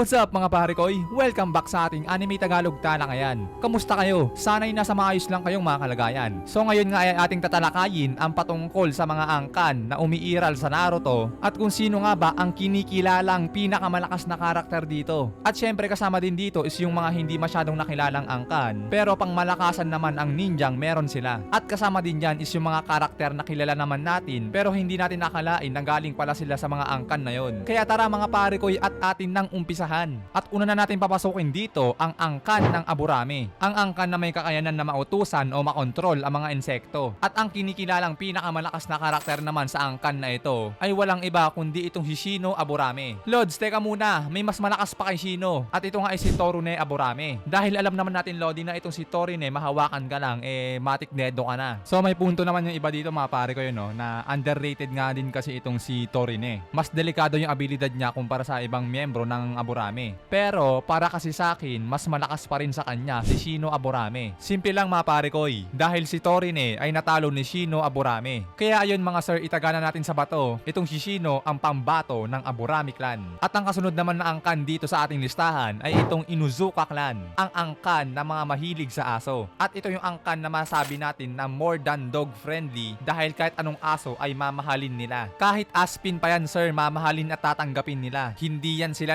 What's up mga pare koy? Welcome back sa ating Anime Tagalog Talakayan. Kamusta kayo? Sana'y nasa maayos lang kayong mga kalagayan. So ngayon nga ay ating tatalakayin ang patungkol sa mga angkan na umiiral sa Naruto at kung sino nga ba ang kinikilalang pinakamalakas na karakter dito. At syempre kasama din dito is yung mga hindi masyadong nakilalang angkan pero pang malakasan naman ang ninjang meron sila. At kasama din dyan is yung mga karakter na kilala naman natin pero hindi natin nakalain na galing pala sila sa mga angkan na yon. Kaya tara mga pare koy at atin nang umpisahan. At una na natin papasukin dito ang angkan ng Aburame. Ang angkan na may kakayanan na mautusan o makontrol ang mga insekto. At ang kinikilalang pinakamalakas na karakter naman sa angkan na ito ay walang iba kundi itong si Shino Aburame. Lods, teka muna, may mas malakas pa kay Shino. At ito nga ay si Torune Aburame. Dahil alam naman natin Lodi na itong si Torine mahawakan ka lang eh matik dedo ka na. So may punto naman yung iba dito mga pare ko yun no na underrated nga din kasi itong si Torine. Mas delikado yung abilidad niya kumpara sa ibang miyembro ng Aburame. Pero para kasi sa akin, mas malakas pa rin sa kanya si Shino Aburame. Simple lang mga pare koy, dahil si Torine ay natalo ni Shino Aburame. Kaya ayun mga sir, itagana natin sa bato, itong si Shino ang pambato ng Aburame clan. At ang kasunod naman na angkan dito sa ating listahan ay itong Inuzuka clan, ang angkan na mga mahilig sa aso. At ito yung angkan na masabi natin na more than dog friendly dahil kahit anong aso ay mamahalin nila. Kahit aspin pa yan sir, mamahalin at tatanggapin nila. Hindi yan sila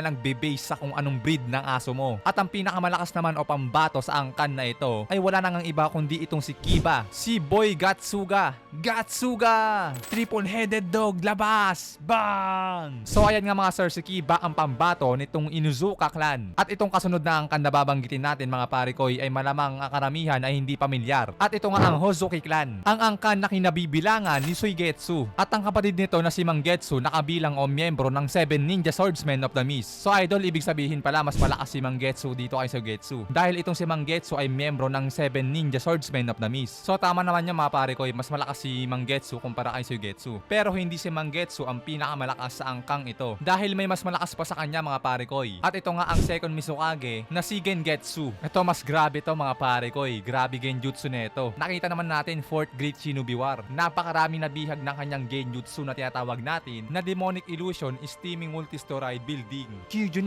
nagbe-base sa kung anong breed ng aso mo. At ang pinakamalakas naman o pambato sa angkan na ito ay wala nang iba kundi itong si Kiba, si Boy Gatsuga. Gatsuga! Triple-headed dog, labas! Bang! So ayan nga mga sir, si Kiba ang pambato nitong Inuzuka clan. At itong kasunod na angkan na babanggitin natin mga pare koy ay malamang ang karamihan ay hindi pamilyar. At ito nga ang Hozuki clan. Ang angkan na kinabibilangan ni Suigetsu. At ang kapatid nito na si Manggetsu nakabilang o miyembro ng 7 Ninja Swordsmen of the Mist. So idol, ibig sabihin pala mas malakas si Manggetsu dito kay Suigetsu. Dahil itong si Manggetsu ay miyembro ng 7 Ninja Swordsmen of the Mist. So tama naman niya mga pare koy, mas malakas si Manggetsu kumpara kay Suigetsu. Pero hindi si Manggetsu ang pinakamalakas sa angkang ito. Dahil may mas malakas pa sa kanya mga pare koy. At ito nga ang second Mizukage na si Gengetsu. Ito mas grabe to mga pare koy. Grabe genjutsu nito. Nakita naman natin fourth Great Shinobi War. Napakarami na bihag ng kanyang genjutsu na tinatawag natin na Demonic Illusion Steaming Multi-Story Building.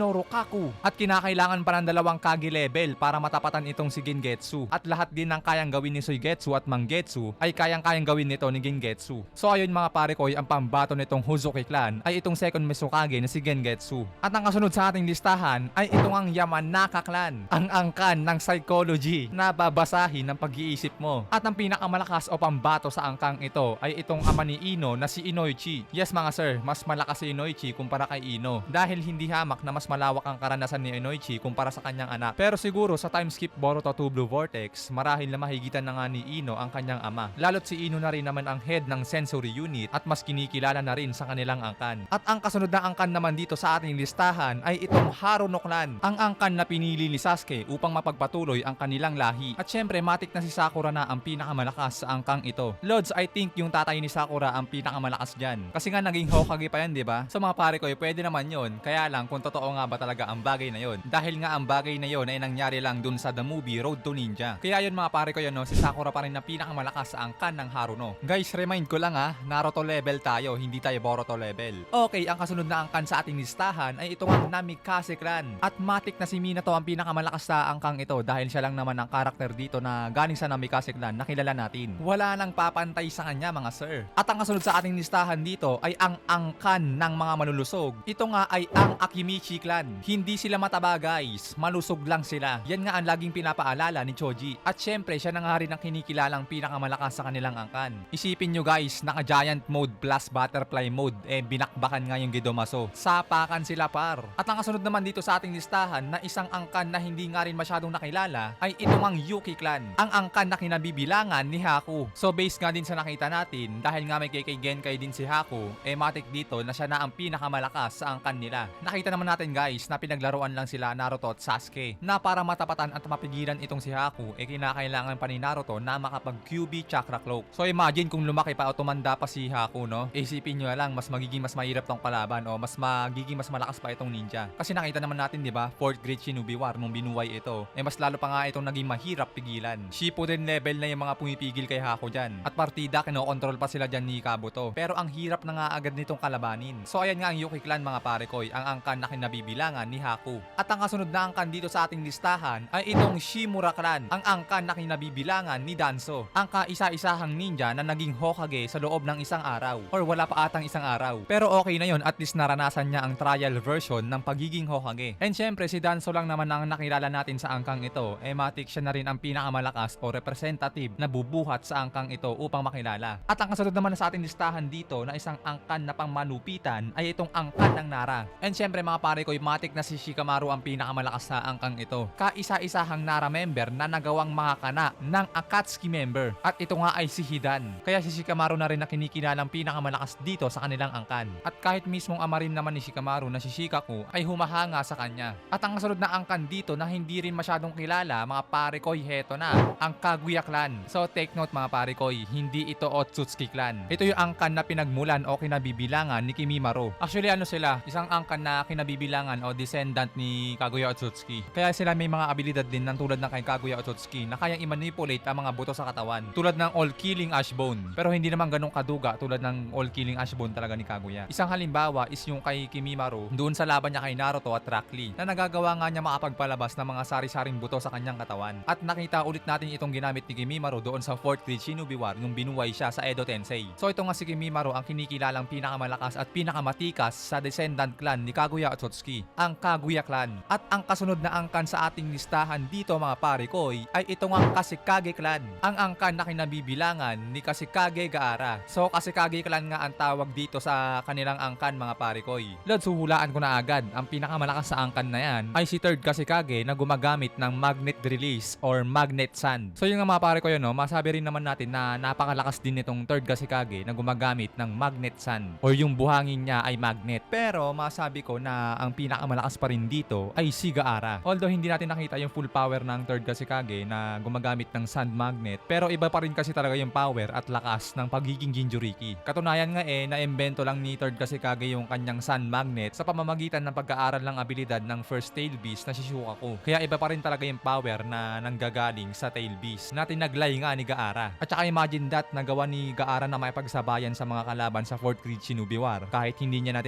Kyujunoro Kaku. At kinakailangan pa ng dalawang Kage level para matapatan itong si Gengetsu. At lahat din ng kayang gawin ni Suigetsu at Mangetsu ay kayang-kayang gawin nito ni Gengetsu. So ayun mga pare ko, ang pambato nitong Hozuki clan ay itong second Mizukage na si Gengetsu. At ang kasunod sa ating listahan ay itong ang Yamanaka clan, ang angkan ng psychology na babasahin ng pag-iisip mo. At ang pinakamalakas o pambato sa angkang ito ay itong ama ni Ino na si Inoichi. Yes mga sir, mas malakas si Inoichi kumpara kay Ino dahil hindi hamak na mas malawak ang karanasan ni Inoichi kumpara sa kanyang anak. Pero siguro sa time skip Boruto 2 Blue Vortex, marahil na mahigitan na nga ni Ino ang kanyang ama. Lalo't si Ino na rin naman ang head ng sensory unit at mas kinikilala na rin sa kanilang angkan. At ang kasunod na angkan naman dito sa ating listahan ay itong Haruno clan, ang angkan na pinili ni Sasuke upang mapagpatuloy ang kanilang lahi. At syempre, matik na si Sakura na ang pinakamalakas sa angkang ito. Lods, I think yung tatay ni Sakura ang pinakamalakas dyan. Kasi nga naging Hokage pa yan, di ba? Sa mga pare ko, eh, pwede naman yon. Kaya lang kung totoo nga ba talaga ang bagay na yon. Dahil nga ang bagay na yon ay nangyari lang dun sa the movie Road to Ninja. Kaya yun mga pare ko yun, no, si Sakura pa rin ang pinakamalakas sa angkan ng Haruno. Guys, remind ko lang ha, Naruto level tayo, hindi tayo Boruto level. Okay, ang kasunod na angkan sa ating listahan ay itong ang Namikaze clan. At matik na si Minato ang pinakamalakas sa angkang ito dahil siya lang naman ang karakter dito na galing sa Namikaze clan na kilala natin. Wala nang papantay sa kanya mga sir. At ang kasunod sa ating listahan dito ay ang angkan ng mga malulusog. Ito nga ay ang Akimichi clan. Hindi sila mataba guys, malusog lang sila. Yan nga ang laging pinapaalala ni Choji. At syempre siya na nga rin ang kinikilalang pinakamalakas sa kanilang angkan. Isipin nyo guys, naka giant mode plus butterfly mode, eh binakbakan nga yung Gidomaso. Sapakan sila par. At ang kasunod naman dito sa ating listahan na isang angkan na hindi nga rin masyadong nakilala ay itong ang Yuki clan. Ang angkan na kinabibilangan ni Haku. So based nga din sa nakita natin, dahil nga may KK Genkai din si Haku, eh matik dito na siya na ang pinakamalakas sa angkan nila. Nakita naman natin guys na pinaglaruan lang sila Naruto at Sasuke na para matapatan at mapigilan itong si Haku, eh kinakailangan pa ni Naruto na makapag QB Chakra Cloak. So imagine kung lumaki pa o tumanda pa si Haku, no? Isipin nyo lang, mas magiging mas mahirap tong kalaban o mas magiging mas malakas pa itong ninja. Kasi nakita naman natin, di ba? Fourth Great Shinobi War nung binuway ito. Eh mas lalo pa nga itong naging mahirap pigilan. Shippuden level na yung mga pumipigil kay Haku dyan. At partida, kinokontrol pa sila dyan ni Kabuto. Pero ang hirap na nga agad nitong kalabanin. So ayan nga ang Yuki Clan mga pare koy, ang angkan na kinabibilangan kinabibilangan ni Haku. At ang kasunod na angkan dito sa ating listahan ay itong Shimura clan, ang angkan na kinabibilangan ni Danzo. Ang kaisa-isahang ninja na naging Hokage sa loob ng isang araw or wala pa atang isang araw. Pero okay na yon at least naranasan niya ang trial version ng pagiging Hokage. And syempre si Danzo lang naman ang nakilala natin sa angkang ito. Eh matik siya na rin ang pinakamalakas o representative na bubuhat sa angkang ito upang makilala. At ang kasunod naman sa ating listahan dito na isang angkan na pangmanupitan ay itong angkan ng Nara. And syempre mga pare ko, matik na si Shikamaru ang pinakamalakas sa angkang ito. Kaisa-isahang Nara member na nagawang makakana ng Akatsuki member. At ito nga ay si Hidan. Kaya si Shikamaru na rin na kinikilalang pinakamalakas dito sa kanilang angkan. At kahit mismong ama rin naman ni Shikamaru na si Shikaku ay humahanga sa kanya. At ang kasunod na angkan dito na hindi rin masyadong kilala mga pare ko, heto na, ang Kaguya clan. So take note mga pare ko, hindi ito Otsutsuki clan. Ito yung angkan na pinagmulan o kinabibilangan ni Kimimaro. Actually ano sila, isang angkan na kinabibilangan o descendant ni Kaguya Otsutsuki. Kaya sila may mga abilidad din ng tulad ng kay Kaguya Otsutsuki na kayang i-manipulate ang mga buto sa katawan. Tulad ng all-killing Ashbone. Pero hindi naman ganun kaduga tulad ng all-killing Ashbone talaga ni Kaguya. Isang halimbawa is yung kay Kimimaro doon sa laban niya kay Naruto at Rock Lee na nagagawa nga niya makapagpalabas ng mga sari-saring buto sa kanyang katawan. At nakita ulit natin itong ginamit ni Kimimaro doon sa 4th grade Shinobi War nung binuway siya sa Edo Tensei. So ito nga si Kimimaro ang kinikilalang pinakamalakas at pinakamatikas sa descendant clan ni Kaguya Otsutsuki, ang Kaguya clan. At ang kasunod na angkan sa ating listahan dito mga pare ko ay itong ang Kashikage clan. Ang angkan na kinabibilangan ni Kashikage Gaara. So Kashikage clan nga ang tawag dito sa kanilang angkan mga pare ko. Lod, suhulaan ko na agad. Ang pinakamalakas sa angkan na yan ay si third Kashikage na gumagamit ng magnet release or magnet sand. So yung nga mga pare ko yun, no, masabi rin naman natin na napakalakas din nitong third Kashikage na gumagamit ng magnet sand or yung buhangin niya ay magnet. Pero masabi ko na ang pinakamalakas pa rin dito ay si Gaara. Although hindi natin nakita yung full power ng third Kashikage na gumagamit ng sand magnet, pero iba pa rin kasi talaga yung power at lakas ng pagiging Jinjuriki. Katunayan nga eh, na-invento lang ni third Kashikage yung kanyang sand magnet sa pamamagitan ng pag-aaral ng abilidad ng first tail beast na si Shukaku. Kaya iba pa rin talaga yung power na nanggagaling sa tail beast na tinaglay nga ni Gaara. At saka imagine that nagawa ni Gaara na makipagsabayan sa mga kalaban sa 4th grade Shinobi War kahit hindi niya na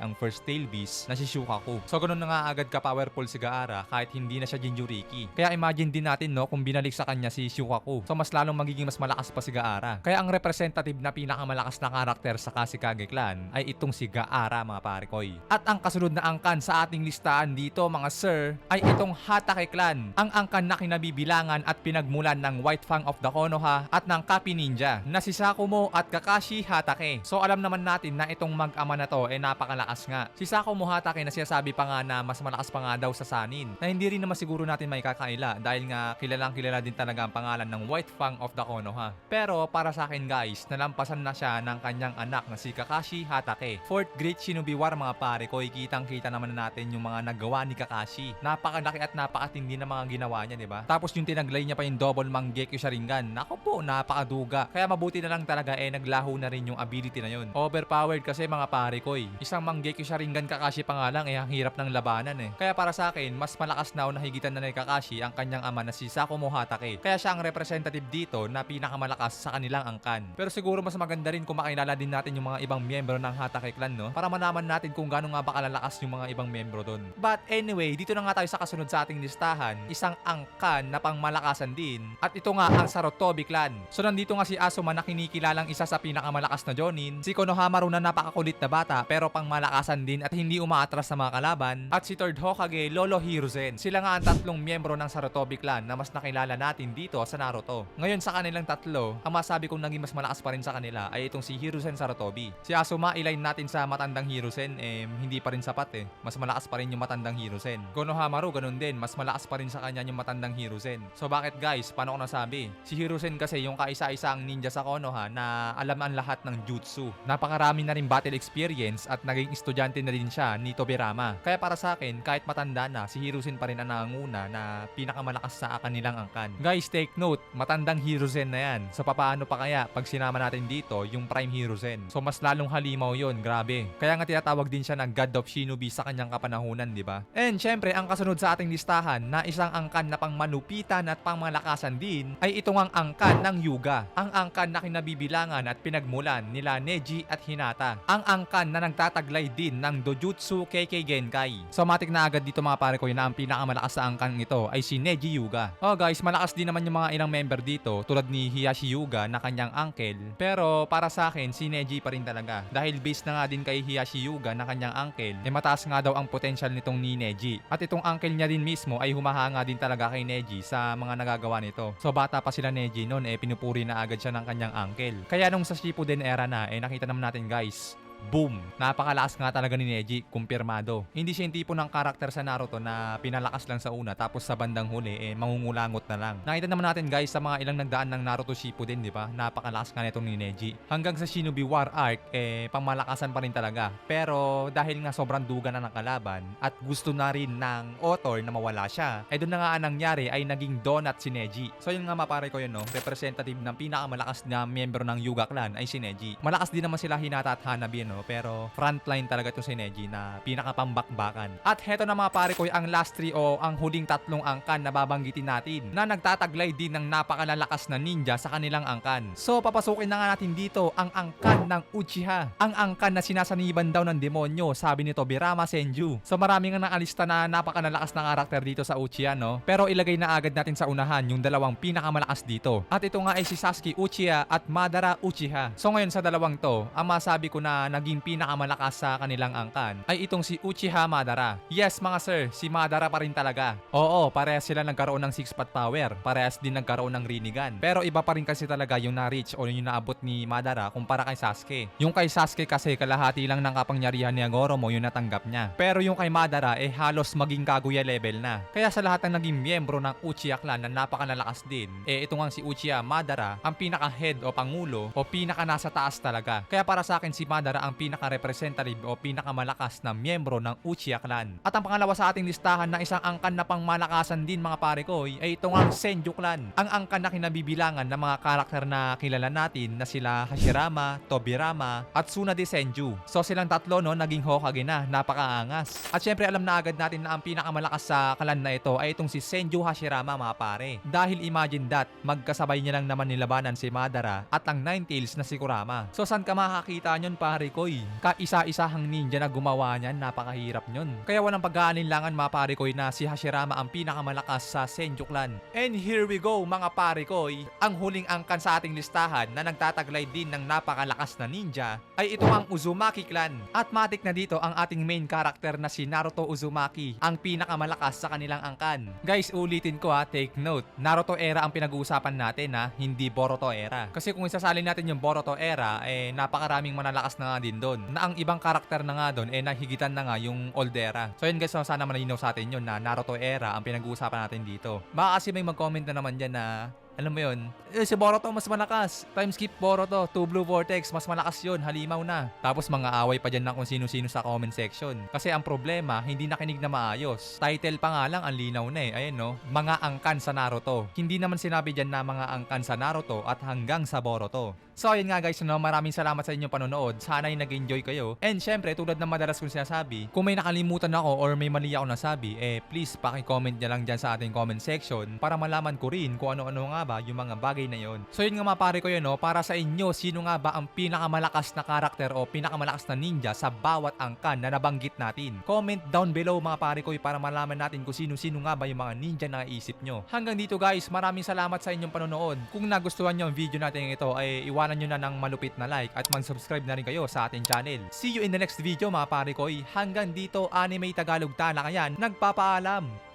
ang first tail beast na si Shukaku. So ganun na nga agad ka-powerful si Gaara kahit hindi na siya Jinjuriki. Kaya imagine din natin no kung binalik sa kanya si Shukaku. So mas lalong magiging mas malakas pa si Gaara. Kaya ang representative na pinakamalakas na karakter sa Kashikage clan ay itong si Gaara mga pare koy. At ang kasunod na angkan sa ating listahan dito mga sir ay itong Hatake clan. Ang angkan na kinabibilangan at pinagmulan ng White Fang of the Konoha at ng Kapi Ninja na si Sakumo at Kakashi Hatake. So alam naman natin na itong mag-ama na to ay napakalakas nga. Si Sakumo Hatake na sinasabi pa nga na mas malakas pa nga daw sa Sanin na hindi rin naman siguro natin may kakaila dahil nga kilalang kilala din talaga ang pangalan ng White Fang of the Konoha. Pero para sa akin guys, nalampasan na siya ng kanyang anak na si Kakashi Hatake. Fourth Great Shinobi War mga pare ko, kitang kita naman na natin yung mga nagawa ni Kakashi. Napakalaki at napakatindi na mga ginawa niya, di ba? Tapos yung tinaglay niya pa yung double Mangekyo Sharingan. Nako po, napakaduga. Kaya mabuti na lang talaga eh naglaho na rin yung ability na yun. Overpowered kasi mga pare ko eh. Isang Mangekyo Sharingan Kakashi pa nga lang eh ang hirap ng labanan eh. Kaya para sa akin, mas malakas na o nahigitan na ni Kakashi ang kanyang ama na si Sakumo Hatake. Kaya siya ang representative dito na pinakamalakas sa kanilang angkan. Pero siguro mas maganda rin kung makilala din natin yung mga ibang miyembro ng Hatake clan no? Para malaman natin kung gaano nga ba kalalakas yung mga ibang miyembro doon. But anyway, dito na nga tayo sa kasunod sa ating listahan. Isang angkan na pangmalakasan din. At ito nga ang Sarutobi clan. So nandito nga si Asuma na kinikilalang isa sa pinakamalakas na Jonin. Si Konohamaru na napakakulit na bata pero pangmalakasan din at hindi umaatras sa mga kalaban. At si third Hokage, Lolo Hiruzen. Sila nga ang tatlong miyembro ng Sarutobi clan na mas nakilala natin dito sa Naruto. Ngayon sa kanilang tatlo, ang masabi kong naging mas malakas pa rin sa kanila ay itong si Hiruzen Sarutobi. Si Asuma ilayin natin sa matandang Hiruzen eh hindi pa rin sapat eh. Mas malakas pa rin yung matandang Hiruzen. Konohamaru ganun din, mas malakas pa rin sa kanya yung matandang Hiruzen. So bakit guys, paano ko nasabi? Si Hiruzen kasi yung kaisa-isang ninja sa Konoha na alam ang lahat ng jutsu. Napakarami na rin battle experience at naging estudyante na din siya ni Tobirama. Kaya para sa akin, kahit matanda na, si Hiruzen pa rin ang nangunguna na pinakamalakas sa kanilang angkan. Guys, take note, matandang Hiruzen na yan. So papaano pa kaya pag sinama natin dito yung Prime Hiruzen? So mas lalong halimaw yon grabe. Kaya nga tinatawag din siya ng God of Shinobi sa kanyang kapanahunan, di ba? And syempre, ang kasunod sa ating listahan na isang angkan na pangmanupitan at pangmalakasan din ay itong ang angkan ng Yuga. Ang angkan na kinabibilangan at pinagmulan nila Neji at Hinata. Ang angkan na nagtataglay din ng Dojutsu Keike kay Genkai. So matik na agad dito mga pare ko yun na ang pinakamalakas sa angkan ito ay si Neji Yuga. Oh guys, malakas din naman yung mga ilang member dito tulad ni Hiyashi Yuga na kanyang uncle. Pero para sa akin, si Neji pa rin talaga. Dahil based na nga din kay Hiyashi Yuga na kanyang uncle, eh mataas nga daw ang potential nitong ni Neji. At itong uncle niya din mismo ay humahanga din talaga kay Neji sa mga nagagawa nito. So bata pa sila Neji noon eh pinupuri na agad siya ng kanyang uncle. Kaya nung sa Shippuden era na eh nakita naman natin guys, Boom! Napakalakas nga talaga ni Neji, kumpirmado. Hindi siya yung tipo ng karakter sa Naruto na pinalakas lang sa una tapos sa bandang huli eh mangungulangot na lang. Nakita naman natin guys sa mga ilang nagdaan ng Naruto Shippuden, di ba? Napakalakas nga nitong ni Neji. Hanggang sa Shinobi War Arc eh pamalakasan pa rin talaga. Pero dahil nga sobrang duga na ng kalaban at gusto na rin ng author na mawala siya, eh doon na nga ang nangyari ay naging donut si Neji. So yun nga mapare ko yun no, representative ng pinakamalakas na miyembro ng Yuga Clan ay si Neji. Malakas din naman sila Hinata at Hanabi no, pero frontline talaga to si Neji na pinakapambakbakan. At heto na mga pare ko ang last three o ang huling tatlong angkan na babanggitin natin na nagtataglay din ng napakalalakas na ninja sa kanilang angkan. So papasukin na nga natin dito ang angkan ng Uchiha. Ang angkan na sinasaniban daw ng demonyo, sabi ni Tobirama Senju. So marami nga naalista na napakalalakas na karakter dito sa Uchiha no. Pero ilagay na agad natin sa unahan yung dalawang pinakamalakas dito. At ito nga ay si Sasuke Uchiha at Madara Uchiha. So ngayon sa dalawang to, ang masabi ko na naging pinakamalakas sa kanilang angkan ay itong si Uchiha Madara. Yes mga sir, si Madara pa rin talaga. Oo, parehas sila nagkaroon ng six pack power. Parehas din nagkaroon ng Rinnegan. Pero iba pa rin kasi talaga yung na-reach o yung naabot ni Madara kumpara kay Sasuke. Yung kay Sasuke kasi kalahati lang ng kapangyarihan ni Agoromo yung natanggap niya. Pero yung kay Madara eh halos maging Kaguya level na. Kaya sa lahat ng naging miyembro ng Uchiha clan na napakalalakas din, eh ito nga si Uchiha Madara ang pinaka-head o pangulo o pinaka nasa taas talaga. Kaya para sa akin si Madara ang pinaka-representative o pinakamalakas na miyembro ng Uchiha clan. At ang pangalawa sa ating listahan na isang angkan na pangmalakasan din mga pare ko ay ito nga ang Senju clan. Ang angkan na kinabibilangan ng mga karakter na kilala natin na sila Hashirama, Tobirama, at Tsunade Senju. So silang tatlo no naging Hokage na, napakaangas. At syempre alam na agad natin na ang pinakamalakas sa clan na ito ay itong si Senju Hashirama mga pare. Dahil imagine that, magkasabay niya lang naman nilabanan si Madara at ang Ninetales na si Kurama. So saan ka makakita nyon pare koy? Kaisa-isahang ninja na gumawa niyan, napakahirap nyon. Kaya walang pag-aalinlangan mga pare koy na si Hashirama ang pinakamalakas sa Senju clan. And here we go mga pare koy, ang huling angkan sa ating listahan na nagtataglay din ng napakalakas na ninja ay ito ang Uzumaki clan. At matik na dito ang ating main character na si Naruto Uzumaki, ang pinakamalakas sa kanilang angkan. Guys, ulitin ko ha, take note. Naruto era ang pinag-uusapan natin ha, hindi Boruto era. Kasi kung isasalin natin yung Boruto era, eh napakaraming manalakas na din doon. Na ang ibang karakter na nga doon, eh nahigitan na nga yung old era. So yun guys, so sana malinaw sa atin yun na Naruto era ang pinag-uusapan natin dito. Baka kasi may mag-comment na naman dyan na alam mo yun, eh, si Boruto mas malakas. Time skip Boruto, two blue vortex, mas malakas yun, halimaw na. Tapos mga away pa dyan ng kung sino-sino sa comment section. Kasi ang problema, hindi nakinig na maayos. Title pa nga lang, ang linaw na eh. Ayan no, mga angkan sa Naruto. Hindi naman sinabi dyan na mga angkan sa Naruto at hanggang sa Boruto. So ayun nga guys, no, maraming salamat sa inyong panonood. Sana ay nag-enjoy kayo. And syempre, tulad ng madalas kong sinasabi, kung may nakalimutan ako or may mali ako nasabi, eh please paki-comment nyo lang dyan sa ating comment section para malaman ko rin kung ano-ano nga ba yung mga bagay na yon. So yun nga mga pare ko yun, no, para sa inyo, sino nga ba ang pinakamalakas na karakter o pinakamalakas na ninja sa bawat angkan na nabanggit natin? Comment down below mga pare ko para malaman natin kung sino-sino nga ba yung mga ninja na isip nyo. Hanggang dito guys, maraming salamat sa inyong panonood. Kung nagustuhan nyo ang video natin ito, ay iwanan nyo na ng malupit na like at mag-subscribe na rin kayo sa ating channel. See you in the next video mga pare ko. Hanggang dito, Anime Tagalog Talakayan, nagpapaalam.